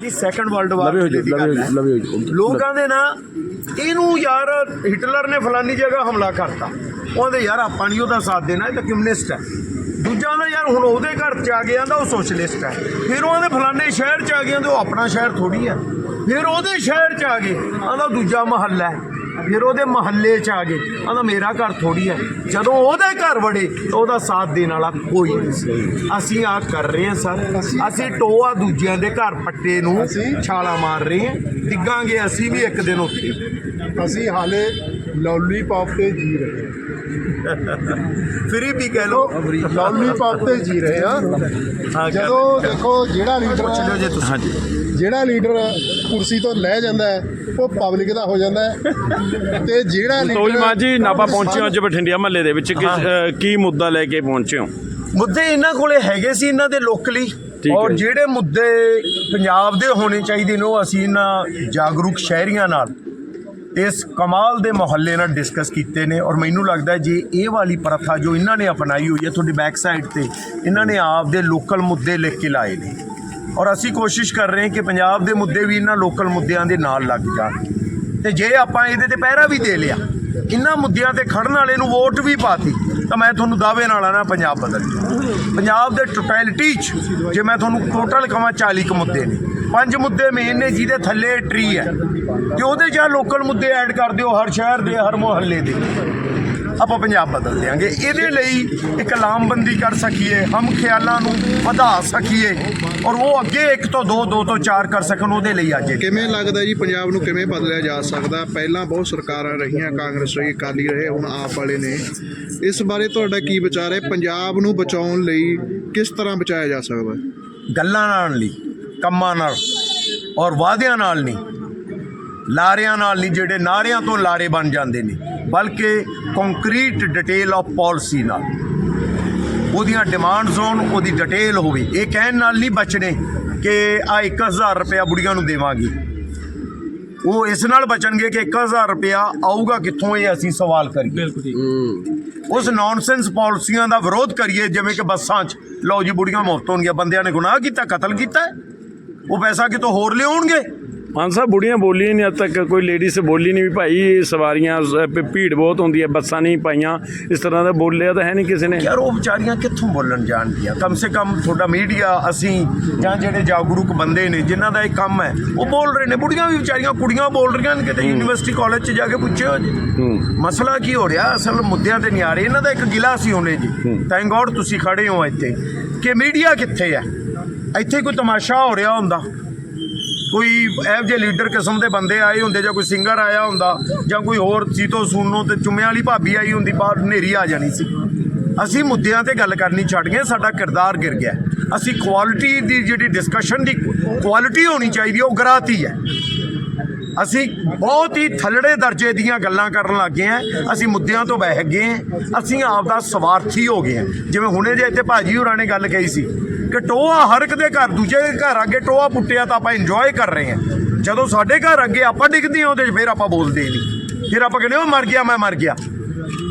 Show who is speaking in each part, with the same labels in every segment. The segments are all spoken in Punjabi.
Speaker 1: ਦੀ ਸੈਕੰਡ ਵਰਲਡ ਵਾਰ
Speaker 2: ਲਵੇ ਹੋ ਜੀ
Speaker 1: ਦੀ
Speaker 2: ਲਵੇ ਹੋ ਜੀ। ਲਵੇ ਹੋ ਜੀ।
Speaker 1: ਲੋਕਾਂ ਦੇ ਨਾ ਇਹਨੂੰ ਯਾਰ ਹਿਟਲਰ ਨੇ ਫਲਾਨੀ ਜਗ੍ਹਾ ਹਮਲਾ ਕਰਤਾ। ਉਹਦੇ ਯਾਰ ਆਪਾਂ ਨਹੀਂ ਉਹਦਾ ਸਾਥ ਦੇਣਾ ਇਹ ਤਾਂ ਕਮਿਊਨਿਸਟ ਹੈ। ਦੂਜਾ ਦਾ ਯਾਰ ਹੁਣ ਉਹਦੇ ਘਰ ਚ ਆ ਗਿਆ ਤਾਂ ਉਹ ਸੋਸ਼ਲਿਸਟ ਹੈ। ਫਿਰ ਉਹਦੇ ਫਲਾਨੇ ਸ਼ਹਿਰ ਚ ਆ ਗਿਆ ਤੇ ਉਹ ਆਪਣਾ ਸ਼ਹਿਰ ਥੋੜੀ ਹੈ। ਫਿਰ ਉਹਦੇ ਸ਼ਹਿਰ ਚ ਆ ਗਏ ਆਂਦਾ ਦੂਜਾ ਮਹੱਲਾ ਹੈ। ਫਿਰ ਉਹਦੇ ਮਹੱਲੇ ਚ ਆ ਗਏ। ਆਂਦਾ ਮੇਰਾ ਘਰ ਥੋੜੀ ਹੈ। ਜਦੋਂ ਉਹਦੇ ਘਰ ਵੜੇ ਉਹਦਾ ਸਾਥ ਦੇਣ ਵਾਲਾ ਕੋਈ ਨਹੀਂ ਸੀ। ਅਸੀਂ ਆ ਕਰ ਰਹੇ ਹਾਂ ਸਰ। ਅਸੀਂ ਟੋਆ ਦੂਜਿਆਂ ਦੇ ਘਰ ਪੱਟੇ ਨੂੰ ਛਾਲਾ ਮਾਰ ਰਹੇ ਹਾਂ। ਡਿੱਗਾਂਗੇ ਅਸੀਂ ਵੀ ਇੱਕ ਦਿਨ ਉੱਥੇ।
Speaker 3: ਅਸੀਂ ਹਾਲੇ ਲੌਲੀਪੌਪ ਤੇ ਜੀ ਰਹੇ
Speaker 1: ਫਿਰ ਵੀ ਕਹਿ ਲੋ
Speaker 3: ਲੌਲੀਪੌਪ ਤੇ ਜੀ ਰਹੇ ਹਾਂ। ਜਦੋਂ ਦੇਖੋ ਜਿਹੜਾ ਲੀਡਰ
Speaker 1: ਜੇ ਤੁਸੀਂ।
Speaker 2: ਹਾਂਜੀ
Speaker 3: ਜਿਹੜਾ ਲੀਡਰ ਕੁਰਸੀ ਤੋਂ ਲੈ ਜਾਂਦਾ ਹੈ ਉਹ ਪਬਲਿਕ ਦਾ ਹੋ ਜਾਂਦਾ ਹੈ। ਤੇ ਜਿਹੜਾ
Speaker 2: ਤੋਜ ਮਾਨ ਜੀ ਨਾਪਾ ਪਹੁੰਚੇ ਹੋ ਅੱਜ ਬਠਿੰਡਿਆ ਮਹੱਲੇ ਦੇ ਵਿੱਚ। ਕਿਸ- ਅ, ਕੀ ਮੁੱਦਾ ਲੈ ਕੇ ਪਹੁੰਚੇ ਹੋ?
Speaker 1: ਮੁੱਦੇ ਇਹਨਾਂ ਕੋਲੇ ਹੈਗੇ ਸੀ ਇਹਨਾਂ ਦੇ ਲੋਕਲੀ
Speaker 2: ਠੀਕ
Speaker 1: ਔਰ
Speaker 2: ਹੈ।
Speaker 1: ਜਿਹੜੇ ਮੁੱਦੇ ਪੰਜਾਬ ਦੇ ਹੋਣੇ ਚਾਹੀਦੇ ਨੇ ਉਹ ਅਸੀਂ ਇਹਨਾਂ ਜਾਗਰੂਕ ਸ਼ਹਿਰੀਆਂ ਨਾਲ ਇਸ ਕਮਾਲ ਦੇ ਮੁਹੱਲੇ ਨਾਲ ਡਿਸਕਸ ਕੀਤੇ ਨੇ। ਔਰ ਮੈਨੂੰ ਲੱਗਦਾ ਹੈ ਜੇ ਇਹ ਵਾਲੀ ਪ੍ਰਥਾ ਜੋ ਇਹਨਾਂ ਨੇ ਅਪਣਾਈ ਹੋਈ ਹੈ ਤੁਹਾਡੀ ਬੈਕ ਸਾਈਡ ਤੇ ਇਹਨਾਂ ਨੇ ਆਪ ਦੇ ਲੋਕਲ ਮੁੱਦੇ ਲਿਖ ਕੇ ਲਾਏ ਨੇ। ਔਰ ਅਸੀਂ ਕੋਸ਼ਿਸ਼ ਕਰ ਰਹੇ ਹਾਂ ਕਿ ਪੰਜਾਬ ਦੇ ਮੁੱਦੇ ਵੀ ਇਹਨਾਂ ਲੋਕਲ ਮੁੱਦਿਆਂ ਦੇ ਨਾਲ ਲੱਗ ਜਾਣ। ਤੇ ਜੇ ਆਪਾਂ ਇਹਦੇ ਤੇ ਪਹਿਰਾ ਵੀ ਦੇ ਲਿਆ, ਇਹਨਾਂ ਮੁੱਦਿਆਂ ਤੇ ਖੜਨ ਵਾਲੇ ਨੂੰ ਵੋਟ ਵੀ ਪਾਤੀ, ਤਾਂ ਮੈਂ ਤੁਹਾਨੂੰ ਦਾਅਵੇ ਨਾਲ ਆਣਾ ਪੰਜਾਬ ਬਦਲ ਪੰਜਾਬ ਦੇ ਟੋਟੈਲਿਟੀ ਚ ਜੇ ਮੈਂ ਤੁਹਾਨੂੰ ਟੋਟਲ ਕਹਾਂ 40 ਕੁ ਮੁੱਦੇ ਨੇ। ਪੰਜ ਮੁੱਦੇ ਮੇਨ ਨੇ, ਜਿਹਦੇ ਥੱਲੇ ਟਰੀ ਹੈ। ਤੇ ਉਹਦੇ ਜਾਂ ਲੋਕਲ ਮੁੱਦੇ ਐਡ ਕਰ ਦਿਓ, ਹਰ ਸ਼ਹਿਰ ਦੇ, ਹਰ ਮੁਹੱਲੇ ਦੇ। ਆਪਾਂ ਪੰਜਾਬ ਬਦਲ ਦਿਆਂਗੇ। ਇਹਦੇ ਲਈ ਇੱਕ ਲਾਮਬੰਦੀ ਕਰ ਸਕੀਏ ਹਮ ਖਿਆਲਾਂ ਨੂੰ ਵਧਾ ਸਕੀਏ ਔਰ ਉਹ ਅੱਗੇ ਇੱਕ ਤੋਂ ਦੋ ਦੋ ਤੋਂ ਚਾਰ ਕਰ ਸਕਣ ਉਹਦੇ ਲਈ ਅੱਜ।
Speaker 4: ਕਿਵੇਂ ਲੱਗਦਾ ਜੀ ਪੰਜਾਬ ਨੂੰ ਕਿਵੇਂ ਬਦਲਿਆ ਜਾ ਸਕਦਾ? ਪਹਿਲਾਂ ਬਹੁਤ ਸਰਕਾਰਾਂ ਰਹੀਆਂ ਕਾਂਗਰਸ ਰਹੀ ਅਕਾਲੀ ਰਹੇ ਹੁਣ ਆਪ ਵਾਲੇ ਨੇ। ਇਸ ਬਾਰੇ ਤੁਹਾਡਾ ਕੀ ਵਿਚਾਰ ਹੈ? ਪੰਜਾਬ ਨੂੰ ਬਚਾਉਣ ਲਈ ਕਿਸ ਤਰ੍ਹਾਂ ਬਚਾਇਆ ਜਾ ਸਕਦਾ?
Speaker 1: ਗੱਲਾਂ ਨਾਲ ਨਹੀਂ ਕੰਮਾਂ ਨਾਲ ਔਰ ਵਾਅਦਿਆਂ ਨਾਲ ਨਹੀਂ। ਲਾਰਿਆਂ ਨਾਲ ਨਹੀਂ ਜਿਹੜੇ ਨਾਰਿਆਂ ਤੋਂ ਲਾਰੇ ਬਣ ਜਾਂਦੇ ਨੇ। ਬਲਕਿ ਕੰਕਰੀਟ ਡਿਟੇਲ ਆਫ ਪਾਲਿਸੀ ਨਾਲ। ਉਹਦੀਆਂ ਡਿਮਾਂਡਸ ਹੋਣ ਉਹਦੀ ਡਿਟੇਲ ਹੋਵੇ। ਇਹ ਕਹਿਣ ਨਾਲ ਨਹੀਂ ਬਚਣੇ ਕਿ ਆ 1000 ਰੁਪਇਆ ਬੁੜੀਆਂ ਨੂੰ ਦੇਵਾਂਗੇ। ਉਹ ਇਸ ਨਾਲ ਬਚਣਗੇ ਕਿ 1000 ਰੁਪਇਆ ਆਊਗਾ ਕਿੱਥੋਂ ਇਹ ਅਸੀਂ ਸਵਾਲ ਕਰੀਏ। ਉਸ ਨੌਨਸੈਂਸ ਪਾਲਿਸੀਆਂ ਦਾ ਵਿਰੋਧ ਕਰੀਏ ਜਿਵੇਂ ਕਿ ਬੱਸਾਂ 'ਚ ਲਓ ਜੀ ਬੁੜੀਆਂ ਮੁਫਤ ਹੋਣਗੀਆਂ ਬੰਦਿਆਂ ਨੇ ਗੁਨਾਹ ਕੀਤਾ ਕਤਲ ਕੀਤਾ। ਉਹ ਪੈਸਾ ਕਿਤੋਂ ਹੋਰ ਲਿਆਉਣਗੇ?
Speaker 2: ਮਾਨ ਸਾਹਿਬ ਬੁੜੀਆਂ ਬੋਲੀ ਨਹੀਂ ਅੱਜ ਤੱਕ ਕੋਈ ਲੇਡੀਜ਼ ਬੋਲੀ ਨਹੀਂ ਵੀ ਭਾਈ ਸਵਾਰੀਆਂ ਭੀੜ ਬਹੁਤ ਹੁੰਦੀ ਹੈ ਬੱਸਾਂ ਨਹੀਂ ਪਾਈਆਂ ਇਸ ਤਰ੍ਹਾਂ ਦਾ ਬੋਲਿਆ ਤਾਂ ਹੈ ਨਹੀਂ ਕਿਸੇ ਨੇ।
Speaker 1: ਯਾਰ ਉਹ ਵਿਚਾਰੀਆਂ ਕਿੱਥੋਂ ਬੋਲਣ ਜਾਣਗੀਆਂ? ਕਮ ਸੇ ਕਮ ਤੁਹਾਡਾ ਮੀਡੀਆ ਅਸੀਂ ਜਾਂ ਜਿਹੜੇ ਜਾਗਰੂਕ ਬੰਦੇ ਨੇ ਜਿਨ੍ਹਾਂ ਦਾ ਇਹ ਕੰਮ ਹੈ ਉਹ ਬੋਲ ਰਹੇ ਨੇ। ਬੁੜੀਆਂ ਵੀ ਵਿਚਾਰੀਆਂ ਕੁੜੀਆਂ ਬੋਲ ਰਹੀਆਂ ਨੇ ਕਿਤੇ ਯੂਨੀਵਰਸਿਟੀ ਕਾਲਜ 'ਚ ਜਾ ਕੇ ਪੁੱਛਿਓ ਜੀ। ਮਸਲਾ ਕੀ ਹੋ ਰਿਹਾ? ਅਸਲ ਮੁੱਦਿਆਂ ਤੇ ਨਹੀਂ ਆ ਰਹੇ। ਇਹਨਾਂ ਦਾ ਇੱਕ ਗਿਲਾ ਸੀ ਹੋਣੇ ਜੀ। ਥੈਂਕ ਗੋਡ ਤੁਸੀਂ ਖੜੇ ਹੋ ਇੱਥੇ। ਕਿ ਮੀਡੀਆ ਕਿੱਥੇ ਹੈ? ਇੱਥੇ ਕੋਈ ਤਮਾਸ਼ਾ ਹੋ ਰਿਹਾ ਹੁੰਦਾ। ਕੋਈ ਇਹੋ ਜਿਹੇ ਲੀਡਰ ਕਿਸਮ ਦੇ ਬੰਦੇ ਆਏ ਹੁੰਦੇ ਜਾਂ ਕੋਈ ਸਿੰਗਰ ਆਇਆ ਹੁੰਦਾ ਜਾਂ ਕੋਈ ਹੋਰ ਸੀਤੋ ਸੁਣਨੋ ਤੇ ਚੁੰਮਿਆਂ ਵਾਲੀ ਭਾਬੀ ਆਈ ਹੁੰਦੀ, ਬਾਹਰ ਹਨੇਰੀ ਆ ਜਾਣੀ ਸੀ। ਅਸੀਂ ਮੁੱਦਿਆਂ ਤੇ ਗੱਲ ਕਰਨੀ ਛੱਡ ਗਏ, ਸਾਡਾ ਕਿਰਦਾਰ ਗਿਰ ਗਿਆ। ਅਸੀਂ ਕੁਆਲਿਟੀ ਦੀ ਜਿਹੜੀ ਡਿਸਕਸ਼ਨ ਦੀ ਕੁਆਲਿਟੀ ਹੋਣੀ ਚਾਹੀਦੀ, ਉਹ ਗਰਾਤੀ ਹੈ। ਅਸੀਂ ਬਹੁਤ ਹੀ ਥੱਲੜੇ ਦਰਜੇ ਦੀਆਂ ਗੱਲਾਂ ਕਰਨ ਲੱਗੇ ਹਾਂ। ਅਸੀਂ ਮੁੱਦਿਆਂ ਤੋਂ ਬਹਿ ਗਏ ਹਾਂ। ਅਸੀਂ ਆਪ ਦਾ ਸਵਾਰਥੀ ਹੋ ਗਏ ਹਾਂ। ਜਿਵੇਂ ਹੁਣੇ ਜੇ ਇੱਥੇ ਭਾਜੀ ਹੋਰਾਂ ਨੇ ਗੱਲ ਕਹੀ ਸੀ ਕਿ ਟੋਆ ਹਰ ਇੱਕ ਦੇ ਘਰ, ਦੂਜੇ ਦੇ ਘਰ ਅੱਗੇ ਟੋਆ ਪੁੱਟਿਆ ਤਾਂ ਆਪਾਂ ਇੰਜੋਏ ਕਰ ਰਹੇ ਹਾਂ। ਜਦੋਂ ਸਾਡੇ ਘਰ ਅੱਗੇ ਆਪਾਂ ਡਿੱਗਦੇ ਹਾਂ, ਉਹਦੇ 'ਚ ਫਿਰ ਆਪਾਂ ਬੋਲਦੇ ਨਹੀਂ। ਫਿਰ ਆਪਾਂ ਕਹਿੰਦੇ ਉਹ ਮਰ ਗਿਆ, ਮੈਂ ਮਰ ਗਿਆ।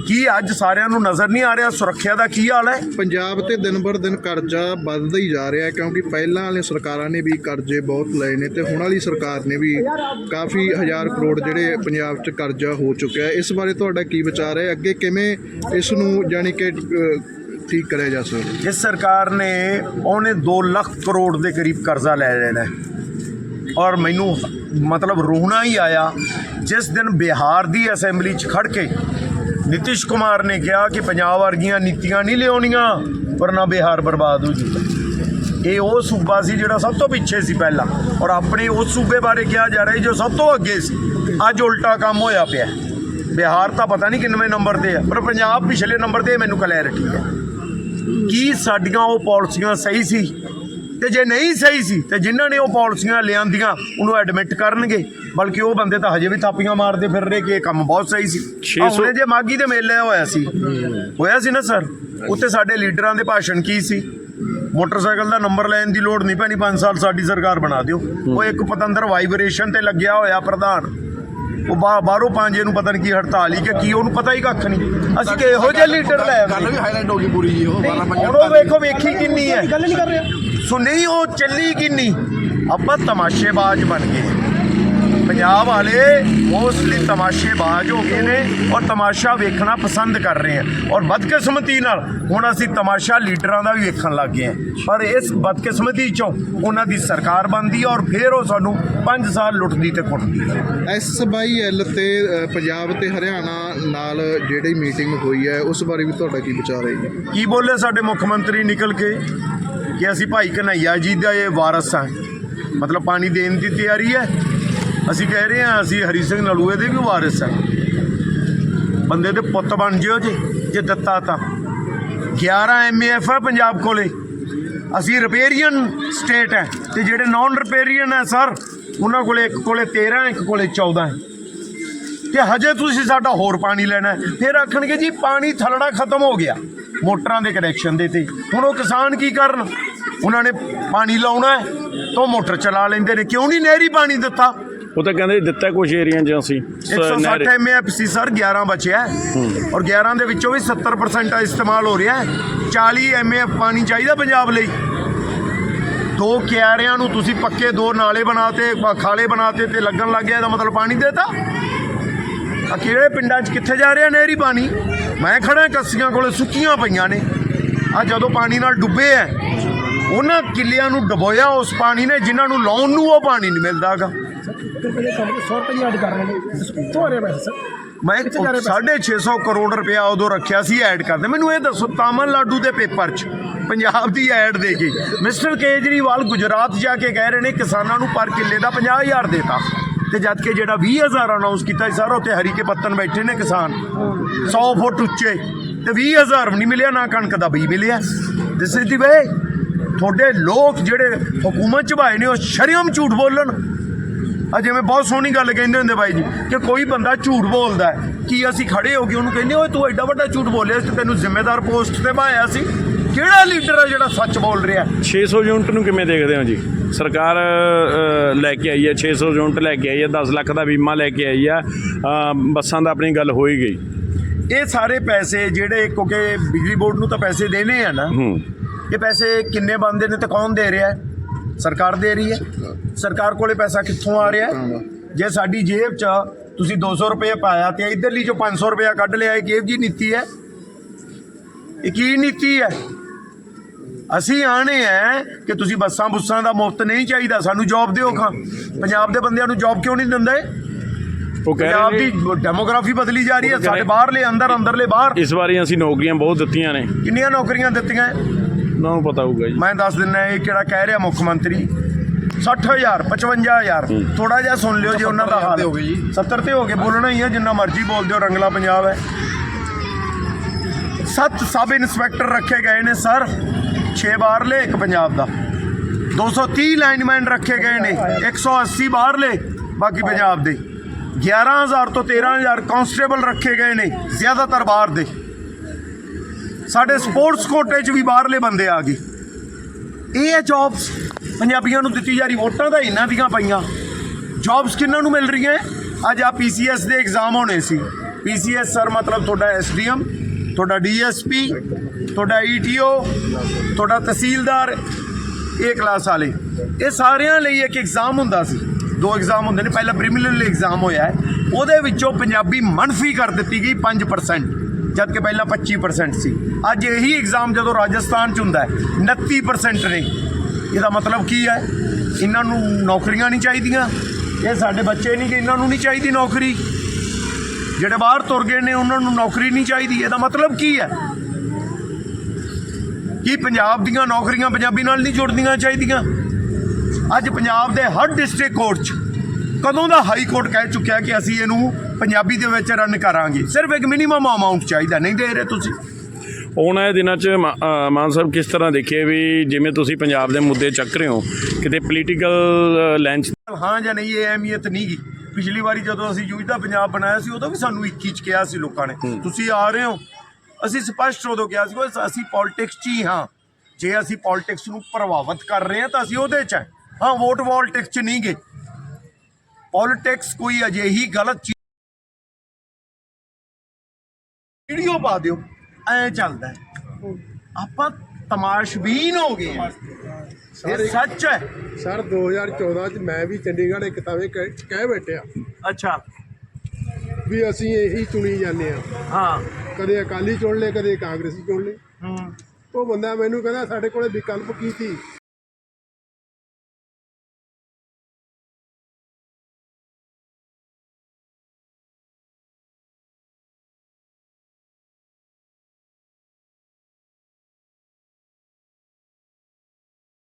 Speaker 1: ਕੀ ਅੱਜ ਸਾਰਿਆਂ ਨੂੰ ਨਜ਼ਰ ਨਹੀਂ ਆ ਰਿਹਾ? ਸੁਰੱਖਿਆ ਦਾ ਕੀ ਹਾਲ ਹੈ?
Speaker 4: ਪੰਜਾਬ ਤੇ ਦਿਨ ਬਰ ਦਿਨ ਕਰਜ਼ਾ ਵੱਧਦਾ ਹੀ ਜਾ ਰਿਹਾ ਹੈ, ਕਿਉਂਕਿ ਪਹਿਲਾਂ ਵਾਲੀਆਂ ਸਰਕਾਰਾਂ ਨੇ ਵੀ ਕਰਜ਼ੇ ਬਹੁਤ ਲਏ ਨੇ ਤੇ ਹੁਣ ਵਾਲੀ ਸਰਕਾਰ ਨੇ ਵੀ ਕਾਫੀ ਹਜ਼ਾਰ ਕਰੋੜ ਜਿਹੜੇ ਪੰਜਾਬ 'ਚ ਕਰਜ਼ਾ ਹੋ ਚੁੱਕਿਆ ਹੈ। ਇਸ ਬਾਰੇ ਤੁਹਾਡਾ ਕੀ ਵਿਚਾਰ ਹੈ? ਅੱਗੇ ਕਿਵੇਂ ਇਸ ਨੂੰ ਜਾਣੀ ਕਿ ਅ, ਠੀਕ ਕਰਿਆ ਜਾ ਸਕਦਾ।
Speaker 1: ਸਰਕਾਰ ਨੇ ਉਹਨੇ 2 ਲੱਖ ਕਰੋੜ ਦੇ ਕਰੀਬ ਕਰਜ਼ਾ ਲੈ ਲੈਣਾ ਹੈ। ਔਰ ਮੈਨੂੰ ਮਤਲਬ ਰੋਣਾ ਹੀ ਆਇਆ। ਜਿਸ ਦਿਨ ਬਿਹਾਰ ਦੀ ਅਸੈਂਬਲੀ 'ਚ ਖੜ ਕੇ ਨਿਤਿਸ਼ ਕੁਮਾਰ ਨੇ ਕਿਹਾ ਕਿ ਪੰਜਾਬ ਵਰਗੀਆਂ ਨੀਤੀਆਂ ਨਹੀਂ ਲਿਆਉਣੀਆਂ ਵਰਨਾ ਬਿਹਾਰ ਬਰਬਾਦ ਹੋ ਜੂਗਾ। ਇਹ ਉਹ ਸੂਬਾ ਸੀ ਜਿਹੜਾ ਸਭ ਤੋਂ ਪਿੱਛੇ ਸੀ ਪਹਿਲਾਂ। ਔਰ ਆਪਣੇ ਉਸ ਸੂਬੇ ਬਾਰੇ ਕਿਹਾ ਜਾ ਰਿਹਾ ਸੀ ਜੋ ਸਭ ਤੋਂ ਅੱਗੇ ਸੀ। ਅੱਜ ਉਲਟਾ ਕੰਮ ਹੋਇਆ ਪਿਆ ਬਿਹਾਰ ਤਾਂ ਪਤਾ ਨਹੀਂ ਕਿੰਨਵੇਂ ਨੰਬਰ ਤੇ ਹੈ ਪਰ ਪੰਜਾਬ ਪਿਛਲੇ ਨੰਬਰ ਤੇ ਹੈ, ਮੈਨੂੰ ਕਲੈਰਿਟੀ ਹੈ। ਕੀ ਸਾਡੀਆਂ ਉਹ ਪਾਲਿਸੀਆਂ ਸਹੀ ਸੀ? ਤੇ ਜੇ ਨਹੀਂ ਸਹੀ ਸੀ ਤੇ ਜਿਨ੍ਹਾਂ ਨੇ ਉਹ ਪਾਲਿਸੀਆਂ ਲਿਆਂਦੀਆਂ ਉਹਨੂੰ ਐਡਮਿਟ ਕਰਨਗੇ। ਬਲਕਿ ਉਹ ਬੰਦੇ ਤਾਂ ਹਜੇ ਵੀ ਥਾਪੀਆਂ ਮਾਰਦੇ ਫਿਰ ਰਹੇ ਕਿ ਇਹ ਕੰਮ ਬਹੁਤ ਸਹੀ ਸੀ।
Speaker 2: ਛੇ
Speaker 1: ਆਹ
Speaker 2: ਸੌ-
Speaker 1: ਹੁਣੇ ਜੇ ਮਾਗੀ ਦੇ ਮੇਲੇ ਹੋਇਆ ਸੀ। ਹੋਇਆ ਸੀ ਨਾ ਸਰ? ਉੱਤੇ ਸਾਡੇ ਲੀਡਰਾਂ ਦੇ ਭਾਸ਼ਣ ਕੀ ਸੀ? ਮੋਟਰਸਾਈਕਲ ਦਾ ਨੰਬਰ ਲੈਣ ਦੀ ਲੋੜ ਨਹੀਂ ਪੈਣੀ 5 ਸਾਲ ਸਾਡੀ ਸਰਕਾਰ ਬਣਾ ਦਿਓ। ਉਹ ਇੱਕ ਪਤੰਦਰ ਵਾਈਬ੍ਰੇਸ਼ਨ ਤੇ ਲੱਗਿਆ ਹੋਇਆ ਪ੍ਰਧਾਨ। ਉਹ ਬਾ- ਬਾਹਰੋਂ ਪੰਜੇ ਨੂੰ ਪਤਾ ਨਹੀਂ ਕੀ ਹੜਤਾਲ ਹੀ ਕਿ ਕੀ ਉਹਨੂੰ ਪਤਾ ਹੀ ਕੱਖ ਨਹੀਂ। ਅਸੀਂ ਕਿ ਇਹੋ ਜਿਹੇ ਲੀਡਰ ਲੈ ਆਉਂਦੇ।
Speaker 5: ਗੱਲ ਵੀ ਹਾਈਲਾਈਟ ਹੋ ਗਈ ਪੂਰੀ ਜੀ ਉਹ
Speaker 1: ਹੁਣ ਉਹ ਵੇਖੋ ਵੇਖੀ ਕਿੰਨੀ ਹੈ। ਗੱਲ ਨਹੀਂ ਕਰ ਰਿਹਾ। ਸੋ ਨਹੀਂ ਉਹ ਚੱਲੀ ਕਿੰਨੀ? ਆਪਾਂ ਤਮਾਸ਼ੇਬਾਜ਼ ਬਣ ਗਏ। ਪੰਜਾਬ ਵਾਲੇ ਮੋਸਟਲੀ ਤਮਾਸ਼ੇਬਾਜ਼ ਹੋ ਗਏ ਨੇ ਔਰ ਤਮਾਸ਼ਾ ਵੇਖਣਾ ਪਸੰਦ ਕਰ ਰਹੇ ਹਨ ਔਰ ਬਦਕਿਸਮਤੀ ਨਾਲ ਹੁਣ ਅਸੀਂ ਤਮਾਸ਼ਾ ਲੀਡਰਾਂ ਦਾ ਵੀ ਵੇਖਣ ਲੱਗ ਗਏ ਹਾਂ ਪਰ ਇਸ ਬਦਕਿਸਮਤੀ ਚੋਂ ਉਹਨਾਂ ਦੀ ਸਰਕਾਰ ਬਣਦੀ ਔਰ ਫਿਰ ਉਹ ਸਾਨੂੰ 5 ਸਾਲ ਲੁੱਟਦੀ ਤੇ ਕੁੱਟਦੀ
Speaker 4: ਐਸ ਬਾਈ ਐਲ ਤੇ ਪੰਜਾਬ ਤੇ ਹਰਿਆਣਾ ਨਾਲ ਜਿਹੜੀ ਮੀਟਿੰਗ ਹੋਈ ਹੈ ਉਸ ਬਾਰੇ ਵੀ ਤੁਹਾਡਾ ਕੀ ਵਿਚਾਰ ਹੈ ਜੀ?
Speaker 1: ਕੀ ਬੋਲੇ ਸਾਡੇ ਮੁੱਖ ਮੰਤਰੀ ਨਿਕਲ ਕੇ ਕਿ ਅਸੀਂ ਭਾਈ ਕਨਈਆ ਜੀ ਦਾ ਇਹ ਵਾਰਸ ਹਾਂ ਮਤਲਬ ਪਾਣੀ ਦੇਣ ਦੀ ਤਿਆਰੀ ਹੈ ਅਸੀਂ ਕਹਿ ਰਹੇ ਹਾਂ, ਅਸੀਂ ਹਰੀ ਸਿੰਘ ਨਲੂਏ ਦੇ ਵੀ ਵਾਰਿਸ ਹਾਂ। ਬੰਦੇ ਦੇ ਪੁੱਤ ਬਣ ਜਿਓ ਜੀ, ਜੇ ਦਿੱਤਾ ਤਾਂ। 11 ਐਮਏਐਫ ਹੈ ਪੰਜਾਬ ਕੋਲੇ। ਅਸੀਂ ਰਿਪੇਰੀਅਨ ਸਟੇਟ ਹੈ ਤੇ ਜਿਹੜੇ ਨਾਨ ਰਿਪੇਰੀਅਨ ਹੈ ਸਰ, ਉਹਨਾਂ ਕੋਲੇ ਇੱਕ ਕੋਲੇ 13 ਇੱਕ ਕੋਲੇ 14 ਹੈ। ਕਿ ਹਜੇ ਤੁਸੀਂ ਸਾਡਾ ਹੋਰ ਪਾਣੀ ਲੈਣਾ ਫਿਰ ਆਖਣਗੇ ਜੀ, ਪਾਣੀ ਥਲੜਾ ਖਤਮ ਹੋ ਗਿਆ। ਮੋਟਰਾਂ ਦੇ ਕਨੈਕਸ਼ਨ ਦੇ ਤੇ। ਹੁਣ ਉਹ ਕਿਸਾਨ ਕੀ ਕਰਨ? ਉਹਨਾਂ ਨੇ ਪਾਣੀ ਲਾਉਣਾ ਹੈ, ਤਾਂ ਉਹ ਮੋਟਰ ਚਲਾ ਲੈਂਦੇ ਨੇ। ਕਿਉਂ ਨਹੀਂ ਨਹਿਰੀ ਪਾਣੀ ਦਿੱਤਾ?
Speaker 2: ਉਹ ਤਾਂ ਕਹਿੰਦੇ ਦਿੱਤਾ ਕੁਝ ਏਰੀਆ 'ਚ ਅਸੀਂ। ਸ-
Speaker 1: 160
Speaker 2: ਨਹਿਰ-
Speaker 1: ਐਮਏਐਫਸੀ ਸਰ 11 ਬਚਿਆ। ਔਰ 11 ਦੇ ਵਿੱਚੋਂ ਵੀ 70% ਦਾ ਇਸਤੇਮਾਲ ਹੋ ਰਿਹਾ ਹੈ। 40 ਐਮਏਐਫ ਪਾਣੀ ਚਾਹੀਦਾ ਪੰਜਾਬ ਲਈ। ਦੋ ਕਿਆਰਿਆਂ ਨੂੰ ਤੁਸੀਂ ਪੱਕੇ ਦੋ ਨਾਲੇ ਬਣਾਤੇ ਖਾਲੇ ਬਣਾਤੇ ਤੇ ਲੱਗਣ ਲੱਗ ਗਿਆ ਇਹਦਾ ਮਤਲਬ ਪਾਣੀ ਦੇਤਾ। ਆ ਕਿਹੜੇ ਪਿੰਡਾਂ 'ਚ ਕਿੱਥੇ ਜਾ ਰਿਹਾ ਨਹਿਰੀ ਪਾਣੀ? ਮੈਂ ਖੜਾ ਕੱਸੀਆਂ ਕੋਲੇ ਸੁੱਕੀਆਂ ਪਈਆਂ ਨੇ। ਆ ਜਦੋਂ ਪਾਣੀ ਨਾਲ ਡੁੱਬੇ ਐ ਉਹਨਾਂ ਕਿੱਲਿਆਂ ਨੂੰ ਡੁਬੋਇਆ ਉਸ ਪਾਣੀ ਨੇ ਜਿਨ੍ਹਾਂ ਨੂੰ ਲਾਉਣ ਨੂੰ ਉਹ ਪਾਣੀ ਨਹੀਂ ਮਿਲਦਾਗਾ।
Speaker 5: ਫਿਰ ਪਹਿਲੇ ਕੰਮ 100 ਰੁਪਏ ਐਡ ਕਰ ਲੈਣੇ ਥੋੜੇ ਪੈਸੇ ਸਰ
Speaker 1: ਮੈਂ
Speaker 5: ਕਿੱਥੇ ਜਾ ਰਹੇ ਪੈਸੇ?
Speaker 1: 650 ਕਰੋੜ ਰੁਪਇਆ ਉਦੋਂ ਰੱਖਿਆ ਸੀ ਐਡ ਕਰਦੇ। ਮੈਨੂੰ ਇਹ ਦੱਸੋ ਤਾਮਿਲਨਾਡੂ ਦੇ ਪੇਪਰ 'ਚ ਪੰਜਾਬ ਦੀ ਐਡ ਦੇ ਕੇ ਮਿਸਟਰ ਕੇਜਰੀਵਾਲ ਗੁਜਰਾਤ ਜਾ ਕੇ ਕਹਿ ਰਹੇ ਨੇ ਕਿਸਾਨਾਂ ਨੂੰ ਪਰ ਕਿੱਲੇ ਦਾ 50000 ਦੇਤਾ। ਤੇ ਜਦ ਕਿ ਜਿਹੜਾ 20000 ਅਨਾਉਂਸ ਕੀਤਾ ਸੀ ਸਰ ਉੱਥੇ ਹਰੀ ਕੇ ਪੱਤਨ ਬੈਠੇ ਨੇ ਕਿਸਾਨ। 100 ਫੁੱਟ ਉੱਚੇ ਤੇ 20000 ਵੀ ਨਹੀਂ ਮਿਲਿਆ ਨਾ ਕਣਕ ਦਾ ਬੀ ਮਿਲਿਆ। ਦਿਸ ਇਜ਼ ਦੀ ਵੇ ਤੁਹਾਡੇ ਲੋਕ ਜਿਹੜੇ ਹਕੂਮਤ ਚ ਭਾਏ ਨੇ ਉਹ ਸ਼ਰਮ ਝੂਠ ਬੋਲਣ। ਆ ਜਿਵੇਂ ਬਹੁਤ ਸੋਹਣੀ ਗੱਲ ਕਹਿੰਦੇ ਹੁੰਦੇ ਬਾਈ ਜੀ ਕਿ ਕੋਈ ਬੰਦਾ ਝੂਠ ਬੋਲਦਾ ਕੀ ਅਸੀਂ ਖੜੇ ਹੋ ਕੇ ਉਹਨੂੰ ਕਹਿੰਦੇ ਓਏ ਤੂੰ ਐਡਾ ਵੱਡਾ ਝੂਠ ਬੋਲਿਆ ਸੀ ਤੇ ਤੈਨੂੰ ਜ਼ਿੰਮੇਦਾਰ ਪੋਸਟ ਤੇ ਪਾਇਆ ਸੀ। ਕਿਹੜਾ ਲੀਡਰ ਹੈ ਜਿਹੜਾ ਸੱਚ ਬੋਲ ਰਿਹਾ
Speaker 2: 600 ਯੂਨਿਟ ਨੂੰ ਕਿਵੇਂ ਦੇਖਦੇ ਹੋ ਜੀ? ਸਰਕਾਰ ਲੈ ਕੇ ਆਈ ਹੈ 600 ਯੂਨਿਟ ਲੈ ਕੇ ਆਈ ਹੈ 10 ਲੱਖ ਦਾ ਬੀਮਾ ਲੈ ਕੇ ਆਈ ਹੈ ਬੱਸਾਂ ਦਾ ਆਪਣੀ ਗੱਲ ਹੋ ਹੀ ਗਈ।
Speaker 1: ਇਹ ਸਾਰੇ ਪੈਸੇ ਜਿਹੜੇ ਕਿਉਂਕਿ ਬਿਜਲੀ ਬੋਰਡ ਨੂੰ ਤਾਂ ਪੈਸੇ ਦੇਣੇ ਆ ਨਾ ਇਹ ਪੈਸੇ ਕਿੰਨੇ ਬੰਦੇ ਨੇ ਤੇ ਕੌਣ ਦੇ ਰਿਹਾ ਹੈ? ਸਰਕਾਰ ਦੇ ਰਹੀ ਹੈ। ਸਰਕਾਰ ਕੋਲੇ ਪੈਸਾ ਕਿੱਥੋਂ ਆ ਰਿਹਾ ਹੈ? ਜੇ ਸਾਡੀ ਜੇਬ 'ਚ ਤੁਸੀਂ 200 ਰੁਪਏ ਪਾਇਆ ਤੇ ਇਧਰਲੀ 'ਚੋਂ 500 ਰੁਪਏ ਕੱਢ ਲਿਆ ਇਹ ਕਿਹੋ ਜੀ ਨੀਤੀ ਹੈ? ਇਹ ਕੀ ਨੀਤੀ ਹੈ? ਅਸੀਂ ਆਣੇ ਹੈ ਕਿ ਤੁਸੀਂ ਬੱਸਾਂ ਬੁੱਸਾਂ ਦਾ ਮੁਫਤ ਨਹੀਂ ਚਾਹੀਦਾ ਸਾਨੂੰ ਜੌਬ ਦਿਓ ਖਾਂ। ਪੰਜਾਬ ਦੇ ਬੰਦਿਆਂ ਨੂੰ ਜੌਬ ਕਿਉਂ ਨਹੀਂ ਦਿੰਦੇ?
Speaker 2: ਉਹ ਕਹਿ
Speaker 1: ਪੰਜਾਬ ਦੀ ਡੈਮੋਗ੍ਰਾਫੀ ਬਦਲੀ ਜਾ ਰਹੀ ਹੈ ਸਾਡੇ ਬਾਹਰਲੇ ਅੰਦਰ ਅੰਦਰਲੇ ਬਾਹਰ।
Speaker 2: ਇਸ ਵਾਰੀ ਅਸੀਂ ਨੌਕਰੀਆਂ ਬਹੁਤ ਦਿੱਤੀਆਂ ਨੇ।
Speaker 1: ਕਿੰਨੀਆਂ ਨੌਕਰੀਆਂ ਦਿੱਤੀਆਂ?
Speaker 2: ਨੂੰ ਪਤਾ ਹੋਊਗਾ ਜੀ।
Speaker 1: ਮੈਂ ਦੱਸ ਦਿੰਦਾ ਇਹ ਕਿਹੜਾ ਕਹਿ ਰਿਹਾ ਮੁੱਖ ਮੰਤਰੀ? 60000 55000 ਥੋੜਾ ਜਿਹਾ ਸੁਣ ਲਿਓ ਜੀ ਉਹਨਾਂ ਦਾ ਹਾਲ। ਹੋ ਗਈ ਜੀ। 70 ਤੇ ਹੋ ਗਏ ਬੋਲਣਾ ਹੀ ਹੈ ਜਿੰਨਾ ਮਰਜ਼ੀ ਬੋਲ ਦਿਓ ਰੰਗਲਾ ਪੰਜਾਬ ਹੈ। ਸੱਤ ਸਬ ਇੰਸਪੈਕਟਰ ਰੱਖੇ ਗਏ ਨੇ ਸਰ। 6 ਬਾਹਰਲੇ ਇੱਕ ਪੰਜਾਬ ਦਾ। 230 ਲਾਈਨਮੈਨ ਰੱਖੇ ਗਏ ਨੇ 180 ਬਾਹਰਲੇ ਬਾਕੀ ਪੰਜਾਬ ਦੇ। 11000 ਤੋਂ 13000 ਕਾਂਸਟੇਬਲ ਰੱਖੇ ਗਏ ਨੇ ਜ਼ਿਆਦਾਤਰ ਬਾਹਰ ਦੇ। ਸਾਡੇ ਸਪੋਰਟਸ ਕੋਟੇ 'ਚ ਵੀ ਬਾਹਰਲੇ ਬੰਦੇ ਆ ਗਏ। ਇਹ ਹੈ ਜੌਬਸ ਪੰਜਾਬੀਆਂ ਨੂੰ ਦਿੱਤੀ ਜਾ ਰਹੀ ਵੋਟਾਂ ਤਾਂ ਇਹਨਾਂ ਦੀਆਂ ਪਈਆਂ। ਜੌਬਸ ਕਿੰਨਾਂ ਨੂੰ ਮਿਲ ਰਹੀਆਂ? ਅੱਜ ਆ ਪੀਸੀਐਸ ਦੇ ਐਗਜ਼ਾਮ ਹੋਣੇ ਸੀ। ਪੀਸੀਐਸ ਸਰ ਮਤਲਬ ਤੁਹਾਡਾ ਐਸਡੀਐਮ ਤੁਹਾਡਾ ਡੀਐਸਪੀ ਤੁਹਾਡਾ ਈਟੀਓ ਤੁਹਾਡਾ ਤਹਿਸੀਲਦਾਰ, ਇਹ ਕਲਾਸ ਵਾਲੇ। ਇਹ ਸਾਰਿਆਂ ਲਈ ਇੱਕ ਐਗਜ਼ਾਮ ਹੁੰਦਾ ਸੀ। ਦੋ ਐਗਜ਼ਾਮ ਹੁੰਦੇ ਨੇ। ਪਹਿਲਾ ਪ੍ਰੀਲਿਮਿਨਰੀ ਐਗਜ਼ਾਮ ਹੋਇਆ ਹੈ। ਉਹਦੇ ਵਿੱਚੋਂ ਪੰਜਾਬੀ ਮਨਫੀ ਕਰ ਦਿੱਤੀ ਗਈ 5% ਜਦ ਕਿ ਪਹਿਲਾਂ 25% ਸੀ। ਅੱਜ ਇਹੀ ਐਗਜ਼ਾਮ ਜਦੋਂ ਰਾਜਸਥਾਨ ਚ ਹੁੰਦਾ ਹੈ 29% ਨੇ। ਇਹਦਾ ਮਤਲਬ ਕੀ ਹੈ? ਇਹਨਾਂ ਨੂੰ ਨੌਕਰੀਆਂ ਨਹੀਂ ਚਾਹੀਦੀਆਂ। ਇਹ ਸਾਡੇ ਬੱਚੇ ਨਹੀਂ ਕਿ ਇਹਨਾਂ ਨੂੰ ਨਹੀਂ ਚਾਹੀਦੀ ਨੌਕਰੀ। ਜਿਹੜੇ ਬਾਹਰ ਤੁਰ ਗਏ ਨੇ, ਉਹਨਾਂ ਨੂੰ ਨੌਕਰੀ ਨਹੀਂ ਚਾਹੀਦੀ। ਇਹਦਾ ਮਤਲਬ ਕੀ ਹੈ? ਕੀ ਪੰਜਾਬ ਦੀਆਂ ਨੌਕਰੀਆਂ ਪੰਜਾਬੀ ਨਾਲ ਨਹੀਂ ਜੁੜਦੀਆਂ ਚਾਹੀਦੀਆਂ? ਅੱਜ ਪੰਜਾਬ ਦੇ ਹਰ ਡਿਸਟ੍ਰਿਕਟ ਕੋਰਟ 'ਚ, ਕਦੋਂ ਦਾ ਹਾਈ ਕੋਰਟ ਕਹਿ ਚੁੱਕਿਆ ਕਿ ਅਸੀਂ ਇਹਨੂੰ ਪੰਜਾਬੀ ਦੇ ਵਿੱਚ ਰਨ ਕਰਾਂਗੇ। ਸਿਰਫ ਇੱਕ ਮਿਨੀਮਮ ਅਮਾਉਂਟ ਚਾਹੀਦਾ ਨਹੀਂ ਦੇ ਰਹੇ ਤੁਸੀਂ।
Speaker 2: ਆਉਣ ਵਾਲੇ ਦਿਨਾਂ 'ਚ ਮਾਨ ਸਾਹਿਬ ਕਿਸ ਤਰ੍ਹਾਂ ਦੇਖੀਏ ਵੀ ਜਿਵੇਂ ਤੁਸੀਂ ਪੰਜਾਬ ਦੇ ਮੁੱਦੇ ਚੱਕ ਰਹੇ ਹੋ ਕਿਤੇ ਪੋਲੀਟੀਕਲ ਲੈਂਚ
Speaker 1: ਹਾਂ ਜਾਂ ਨਹੀਂ ਇਹ ਅਹਿਮੀਅਤ ਨਹੀਂ ਗੀ। ਪਿਛਲੀ ਵਾਰੀ ਜਦੋਂ ਅਸੀਂ ਯੂਜ ਦਾ ਪੰਜਾਬ ਬਣਾਇਆ ਸੀ ਉਦੋਂ ਵੀ ਸਾਨੂੰ 21 ਚ ਕਿਹਾ ਸੀ ਲੋਕਾਂ ਨੇ ਤੁਸੀਂ ਆ ਰਹੇ ਹੋ। ਅਸੀਂ ਸਪਸ਼ਟ ਉਦੋਂ ਕਿਹਾ ਸੀ ਕਿ ਅਸੀਂ ਪੋਲਿਟਿਕਸ 'ਚ ਹੀ ਹਾਂ। ਜੇ ਅਸੀਂ ਪੋਲਿਟਿਕਸ ਨੂੰ ਪ੍ਰਭਾਵਿਤ ਕਰ ਰਹੇ ਹਾਂ ਤਾਂ ਅਸੀਂ ਉਹਦੇ 'ਚ ਹਾਂ। ਹਾਂ ਵੋਟ ਪੋਲਿਟਿਕਸ 'ਚ ਨਹੀਂ ਗਏ ਪੋਲਿਟਿਕਸ ਕੋਈ ਅਜਿਹੀ ਗਲਤ ਵੀਡੀਓ ਪਾ ਦਿਓ ਐ ਚੱਲਦਾ ਹੈ। ਆਪਾਂ ਤਮਾਸ਼ਬੀਨ ਹੋ ਗਏ ਆ ਇਹ ਸੱਚ ਹੈ।
Speaker 3: ਸਰ 2014 ਚ ਮੈਂ ਵੀ ਚੰਡੀਗੜ੍ਹ ਇੱਕ ਤਵੇ ਕਹਿ ਕਹਿ ਬੈਠਿਆ
Speaker 1: ਅੱਛਾ।
Speaker 3: ਵੀ ਅਸੀਂ ਇਹੀ ਚੁਣੀ ਜਾਂਦੇ ਆ
Speaker 1: ਹਾਂ।
Speaker 3: ਕਦੇ ਅਕਾਲੀ ਚੁਣ ਲਏ ਕਦੇ ਕਾਂਗਰਸੀ ਚੁਣ ਲਏ।
Speaker 1: ਹੂੰ।
Speaker 3: ਉਹ ਬੰਦਾ ਮੈਨੂੰ ਕਹਿੰਦਾ ਸਾਡੇ ਕੋਲੇ ਵਿਕਲਪ ਕੀ ਸੀ?